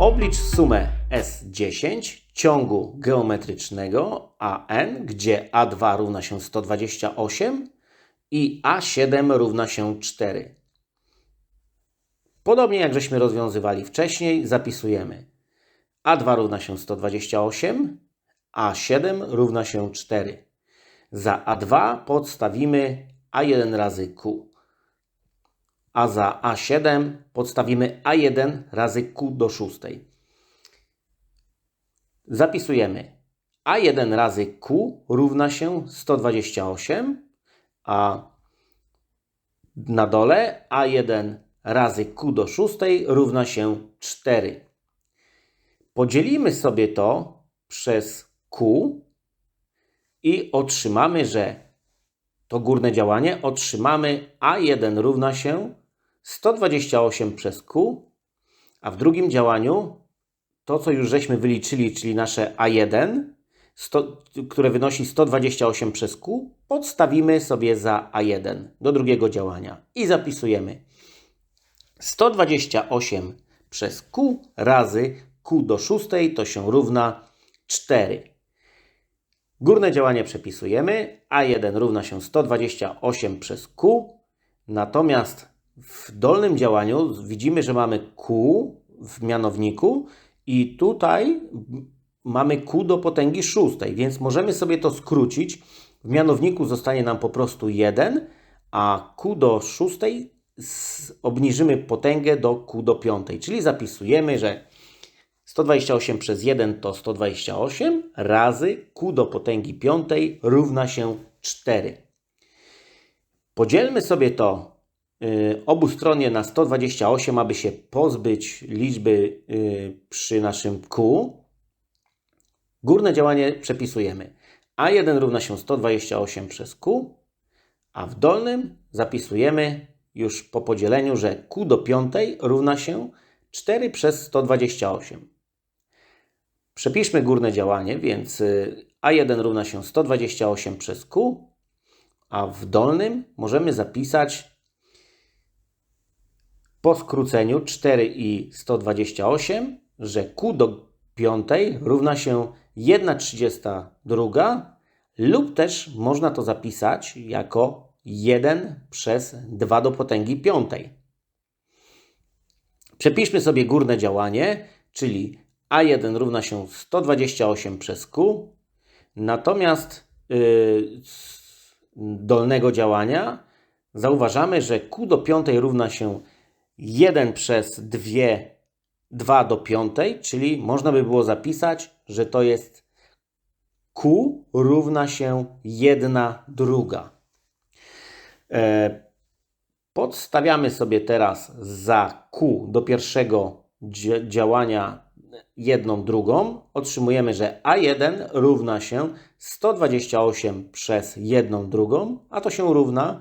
Oblicz sumę S10 ciągu geometrycznego AN, gdzie A2 równa się 128 i A7 równa się 4. Podobnie jak żeśmy rozwiązywali wcześniej, zapisujemy A2 równa się 128, A7 równa się 4. Za A2 podstawimy A1 razy Q a za A7 podstawimy A1 razy Q do szóstej. Zapisujemy A1 razy Q równa się 128, a na dole A1 razy Q do szóstej równa się 4. Podzielimy sobie to przez Q i otrzymamy, że to górne działanie otrzymamy A1 równa się 128 przez Q, a w drugim działaniu to, co już żeśmy wyliczyli, czyli nasze A1, 100, które wynosi 128 przez Q, podstawimy sobie za A1 do drugiego działania i zapisujemy 128 przez Q razy Q do szóstej to się równa 4. Górne działanie przepisujemy. A1 równa się 128 przez Q. Natomiast w dolnym działaniu widzimy, że mamy Q w mianowniku i tutaj mamy Q do potęgi szóstej, więc możemy sobie to skrócić. W mianowniku zostanie nam po prostu 1, a Q do szóstej obniżymy potęgę do Q do piątej, czyli zapisujemy, że 128 przez 1 to 128 razy q do potęgi piątej równa się 4. Podzielmy sobie to obustronnie na 128, aby się pozbyć liczby y, przy naszym q. Górne działanie przepisujemy. A1 równa się 128 przez q, a w dolnym zapisujemy już po podzieleniu, że q do piątej równa się 4 przez 128. Przepiszmy górne działanie, więc y, A1 równa się 128 przez Q, a w dolnym możemy zapisać po skróceniu 4 i 128, że Q do piątej równa się 1,32 lub też można to zapisać jako 1 przez 2 do potęgi piątej. Przepiszmy sobie górne działanie, czyli a1 równa się 128 przez Q, natomiast yy, dolnego działania zauważamy, że Q do piątej równa się 1 przez 2, 2 do piątej, czyli można by było zapisać, że to jest Q równa się 1 druga. E, podstawiamy sobie teraz za Q do pierwszego działania jedną drugą, otrzymujemy, że A1 równa się 128 przez jedną drugą, a to się równa,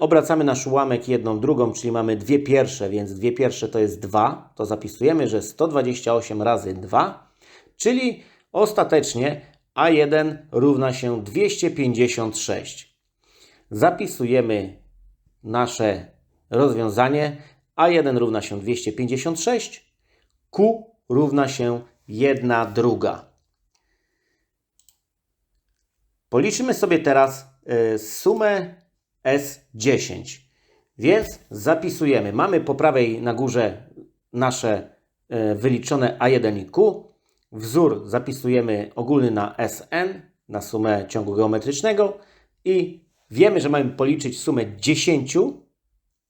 obracamy nasz ułamek jedną drugą, czyli mamy dwie pierwsze, więc dwie pierwsze to jest 2, to zapisujemy, że 128 razy 2, czyli ostatecznie A1 równa się 256. Zapisujemy nasze rozwiązanie. A1 równa się 256, Q równa się 1 druga. Policzymy sobie teraz y, sumę S10. Więc zapisujemy. Mamy po prawej na górze nasze y, wyliczone A1 i Q. Wzór zapisujemy ogólny na Sn, na sumę ciągu geometrycznego i wiemy, że mamy policzyć sumę 10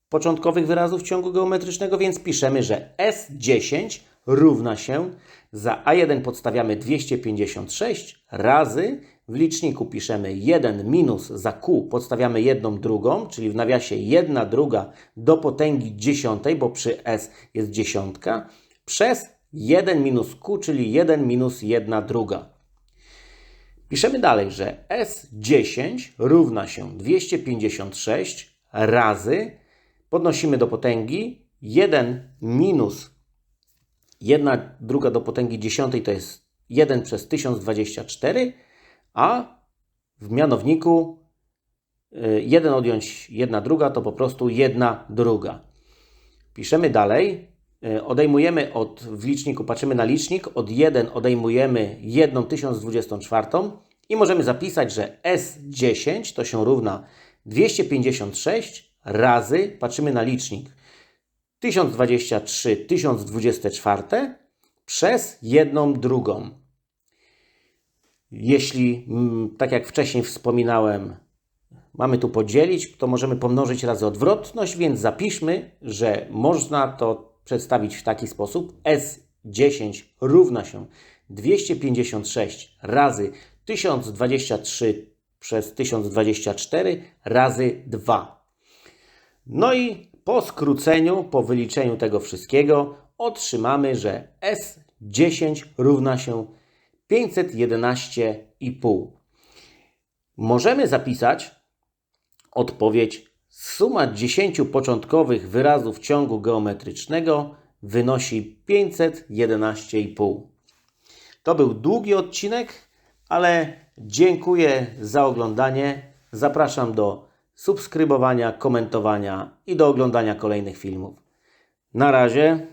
początkowych wyrazów ciągu geometrycznego, więc piszemy, że S10 równa się, za A1 podstawiamy 256 razy, w liczniku piszemy 1 minus za Q podstawiamy jedną drugą, czyli w nawiasie 1 druga do potęgi dziesiątej, bo przy S jest dziesiątka, przez 1 minus Q, czyli 1 minus 1 druga. Piszemy dalej, że S10 równa się 256 razy, podnosimy do potęgi 1 minus 1 druga do potęgi dziesiątej to jest 1 przez 1024, a w mianowniku 1 y, odjąć 1 druga to po prostu 1 druga. Piszemy dalej, e, odejmujemy od, w liczniku, patrzymy na licznik, od 1 odejmujemy 1 1024 i możemy zapisać, że S10 to się równa 256 razy, patrzymy na licznik, 1023 1024 przez jedną drugą. Jeśli, mm, tak jak wcześniej wspominałem, mamy tu podzielić, to możemy pomnożyć razy odwrotność, więc zapiszmy, że można to przedstawić w taki sposób. S10 równa się 256 razy 1023 przez 1024 razy 2. No i po skróceniu, po wyliczeniu tego wszystkiego otrzymamy, że S10 równa się 511,5. Możemy zapisać odpowiedź suma 10 początkowych wyrazów ciągu geometrycznego wynosi 511,5. To był długi odcinek, ale dziękuję za oglądanie. Zapraszam do subskrybowania, komentowania i do oglądania kolejnych filmów. Na razie.